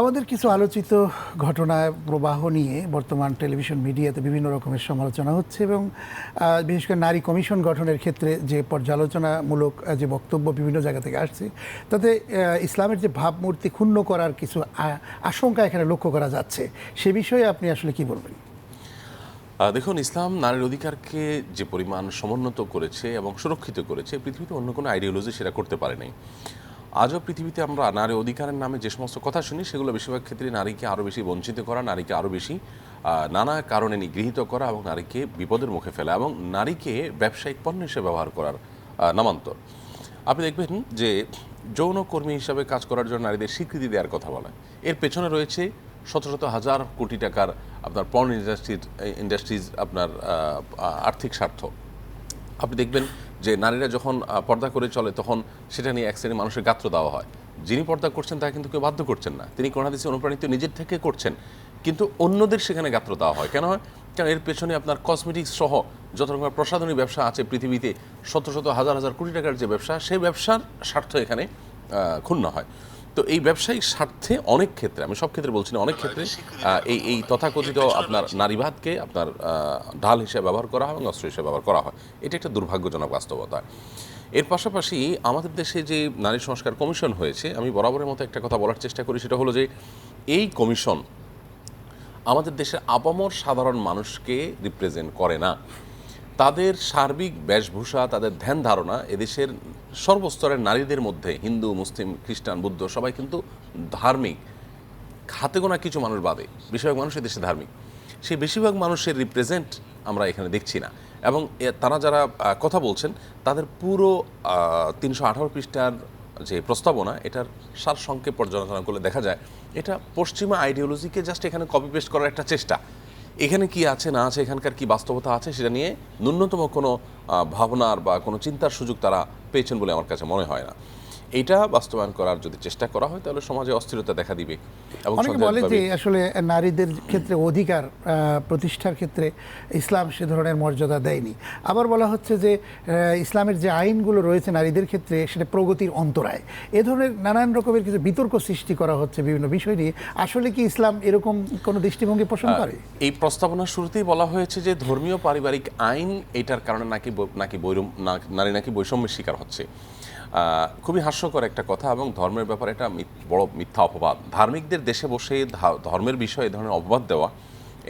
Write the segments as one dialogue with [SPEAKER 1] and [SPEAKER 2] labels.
[SPEAKER 1] আমাদের কিছু আলোচিত ঘটনায় প্রবাহ নিয়ে বর্তমান টেলিভিশন মিডিয়াতে বিভিন্ন রকমের সমালোচনা হচ্ছে এবং বিশেষ করে নারী কমিশন গঠনের ক্ষেত্রে যে পর্যালোচনামূলক যে বক্তব্য বিভিন্ন জায়গা থেকে আসছে, তাতে ইসলামের যে ভাবমূর্তি ক্ষুণ্ণ করার কিছু আশঙ্কা এখানে লক্ষ্য করা যাচ্ছে। সে বিষয়ে আপনি আসলে কি বলবেন?
[SPEAKER 2] দেখুন, ইসলাম নারীর অধিকারকে যে পরিমাণ সমুন্নত করেছে এবং সুরক্ষিত করেছে, পৃথিবীতে অন্য কোনো আইডিওলজি সেটা করতে পারে নাই। আজও পৃথিবীতে আমরা নারী অধিকারের নামে যে সমস্ত কথা শুনি, সেগুলো বেশিরভাগ ক্ষেত্রে নারীকে আরও বেশি বঞ্চিত করা, নারীকে আরও বেশি নানা কারণে নিগৃহীত করা এবং নারীকে বিপদের মুখে ফেলা এবং নারীকে ব্যবসায়িক পণ্য হিসেবে ব্যবহার করার নামান্তর। আপনি দেখবেন যে যৌন কর্মী হিসাবে কাজ করার জন্য নারীদের স্বীকৃতি দেওয়ার কথা বলা। এর পেছনে রয়েছে শত শত হাজার কোটি টাকার আপনার পর্ন ইন্ডাস্ট্রির ইন্ডাস্ট্রিজ আপনার আর্থিক স্বার্থ। আপনি দেখবেন যে নারীরা যখন পর্দা করে চলে, তখন সেটা নিয়ে এক শ্রেণির মানুষের গাত্র দেওয়া হয়। যিনি পর্দা করছেন, তাকে কিন্তু কেউ বাধ্য করছেন না। তিনি করোনাদিসে অনুপ্রাণিত নিজের থেকে করছেন, কিন্তু অন্যদের সেখানে গাত্র দেওয়া হয়। কেন হয়? কারণ এর পেছনে আপনার কসমেটিক্স সহ যত রকমের প্রসাধনী ব্যবসা আছে পৃথিবীতে, শত শত, হাজার হাজার কোটি টাকার যে ব্যবসা, সেই ব্যবসার স্বার্থ এখানে ক্ষুণ্ণ হয়। তো এই ব্যবসায়িক স্বার্থে অনেক ক্ষেত্রে আমি সব ক্ষেত্রে বলছি না অনেক ক্ষেত্রে এই এই তথাকথিত আপনার নারীবাদকে আপনার ঢাল হিসেবে ব্যবহার করা হয় এবং অস্ত্র হিসেবে ব্যবহার করা হয়। এটা একটা দুর্ভাগ্যজনক বাস্তবতা। এর পাশাপাশি আমাদের দেশে যে নারী সংস্কার কমিশন হয়েছে আমি বরাবরের মতো একটা কথা বলার চেষ্টা করি সেটা হলো যে এই কমিশন আমাদের দেশের আপামর সাধারণ মানুষকে রিপ্রেজেন্ট করে না। তাদের সার্বিক বেশভূষা, তাদের ধ্যান ধারণা এদেশের সর্বস্তরের নারীদের মধ্যে, হিন্দু, মুসলিম, খ্রিস্টান, বুদ্ধ, সবাই কিন্তু ধার্মিক। হাতে গোনা কিছু মানুষ বাদে, বেশিরভাগ মানুষ দেশে ধার্মিক। সেই বেশিরভাগ মানুষের রিপ্রেজেন্ট আমরা এখানে দেখছি না। এবং তারা যারা কথা বলছেন, তাদের পুরো তিনশো আঠারো পৃষ্ঠার যে প্রস্তাবনা, এটার সার সংক্ষেপ পর্যালোচনা করলে দেখা যায়, এটা পশ্চিমা আইডিওলজিকে জাস্ট এখানে কপি পেস্ট করার একটা চেষ্টা। এখানে কি আছে, না আছে, এখানকার কি বাস্তবতা আছে সেটা নিয়ে ন্যূনতম কোনো ভাবনার বা কোনো চিন্তার সুযোগ তারা পেয়েছেন বলে আমার কাছে মনে হয় না। এটা বাস্তবায়ন করার যদি চেষ্টা করা হয় তাহলে সমাজে অস্থিরতা দেখা দিবে এবং
[SPEAKER 1] অনেকে বলে যে আসলে নারীদের ক্ষেত্রে অধিকার প্রতিষ্ঠার ক্ষেত্রে ইসলাম সে ধরনের মর্যাদা দেয়নি। আবার বলা হচ্ছে যে ইসলামের যে আইনগুলো রয়েছে নারীদের ক্ষেত্রে সেটা প্রগতির অন্তরায়। এ ধরনের নানান রকমের কিছু বিতর্ক সৃষ্টি করা হচ্ছে বিভিন্ন বিষয় নিয়ে। আসলে কি ইসলাম এরকম কোনো দৃষ্টিভঙ্গি পোষণ করে?
[SPEAKER 2] এই প্রস্তাবনার শুরুতেই বলা হয়েছে যে ধর্মীয় পারিবারিক আইন এটার কারণে নাকি নাকি বৈরম নারী নাকি বৈষম্যের শিকার হচ্ছে। খুবই হাস্যকর একটা কথা এবং ধর্মের ব্যাপারে এটা বড় মিথ্যা অপবাদ। ধার্মিকদের দেশে বসে ধর্মের বিষয়ে এ ধরনের অপবাদ দেওয়া,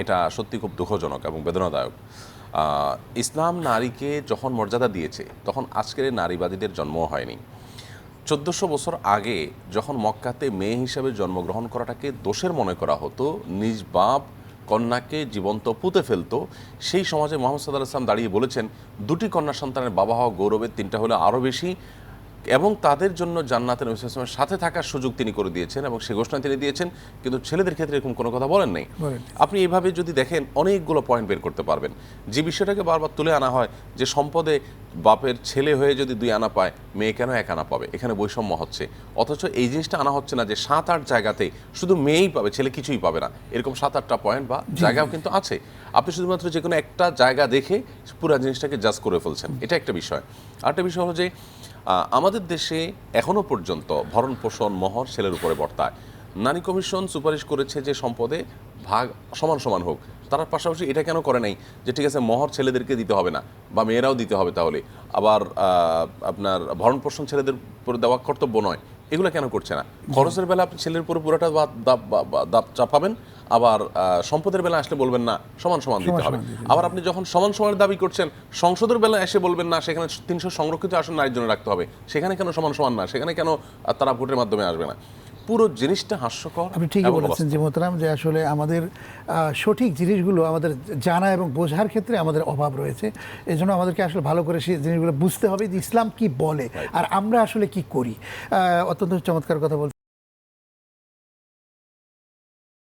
[SPEAKER 2] এটা সত্যি খুব দুঃখজনক এবং বেদনাদায়ক। ইসলাম নারীকে যখন মর্যাদা দিয়েছে, তখন আজকের নারীবাদীদের জন্ম হয়নি। চোদ্দশো বছর আগে যখন মক্কাতে মেয়ে হিসেবে জন্মগ্রহণ করাটাকে দোষের মনে করা হতো, নিজ বাপ কন্যাকে জীবন্ত পুঁতে ফেলতো, সেই সমাজে মোহাম্মদ সাল্লাহ ইসলাম দাঁড়িয়ে বলেছেন, দুটি কন্যা সন্তানের বাবা হওয়া গৌরবের তিনটা হলে আরও বেশি এবং তাদের জন্য জান্নাতের নবী সাল্লাল্লাহু আলাইহি ওয়াসাল্লামের সাথে থাকার সুযোগ তিনি করে দিয়েছেন এবং সে ঘোষণা তিনি দিয়েছেন কিন্তু ছেলেদের ক্ষেত্রে এরকম কোনো কথা বলেন নাই। আপনি এইভাবে যদি দেখেন অনেকগুলো পয়েন্ট বের করতে পারবেন। যে বিষয়টাকে বারবার তুলে আনা হয় যে সম্পদে বাপের ছেলে হয়ে যদি দুই আনা পায় মেয়ে কেন এক আনা পাবে? এখানে বৈষম্য হচ্ছে। অথচ এই জিনিসটা আনা হচ্ছে না যে সাত আট জায়গাতে শুধু মেয়েই পাবে ছেলে কিছুই পাবে না। এরকম সাত আটটা পয়েন্ট বা জায়গাও কিন্তু আছে। আপনি শুধুমাত্র যে কোনো একটা জায়গা দেখে পুরো জিনিসটাকে জাজ করে ফেলছেন। এটা একটা বিষয়। আরেকটা বিষয় হলো যে আমাদের দেশে এখনও পর্যন্ত ভরণ পোষণ মহর ছেলের উপরে বর্তায়। নারী কমিশন সুপারিশ করেছে যে সম্পদে ভাগ সমান সমান হোক। তার পাশাপাশি এটা কেন করে নাই? যে ঠিক আছে মহর ছেলেদেরকে দিতে হবে না বা মেয়েরাও দিতে হবে তাহলে। আবার আপনার ভরণ পোষণ ছেলেদের উপরে দেওয়া কর্তব্য নয়। এগুলো কেন করছে না? খরচের বেলা আপনি ছেলের উপরে পুরোটা বা- চাপাবেন। আবার সম্পদের বেলা আসলে বলবেন না সমান সমান দিতে হবে। আবার আপনি যখন সমান সমানের দাবি করছেন সংসদের বেলা এসে বলবেন না সেখানে তিনশো সংরক্ষিত আসন নারীর জন্য রাখতে হবে। সেখানে কেন সমান সমান না? সেখানে কেন তারা ভোটের মাধ্যমে আসবে না? পুরো জিনিসটা হাস্যকর
[SPEAKER 1] আপনি ঠিকই বলেছেন যে মোহতারাম যে আসলে আমাদের আহ, সঠিক জিনিসগুলো আমাদের জানা এবং বোঝার ক্ষেত্রে আমাদের অভাব রয়েছে। এই জন্য আমাদেরকে আসলে ভালো করে সেই জিনিসগুলো বুঝতে হবে যে ইসলাম কি বলে আর আমরা আসলে কি করি। আহ, অত্যন্ত চমৎকার কথা বলছেন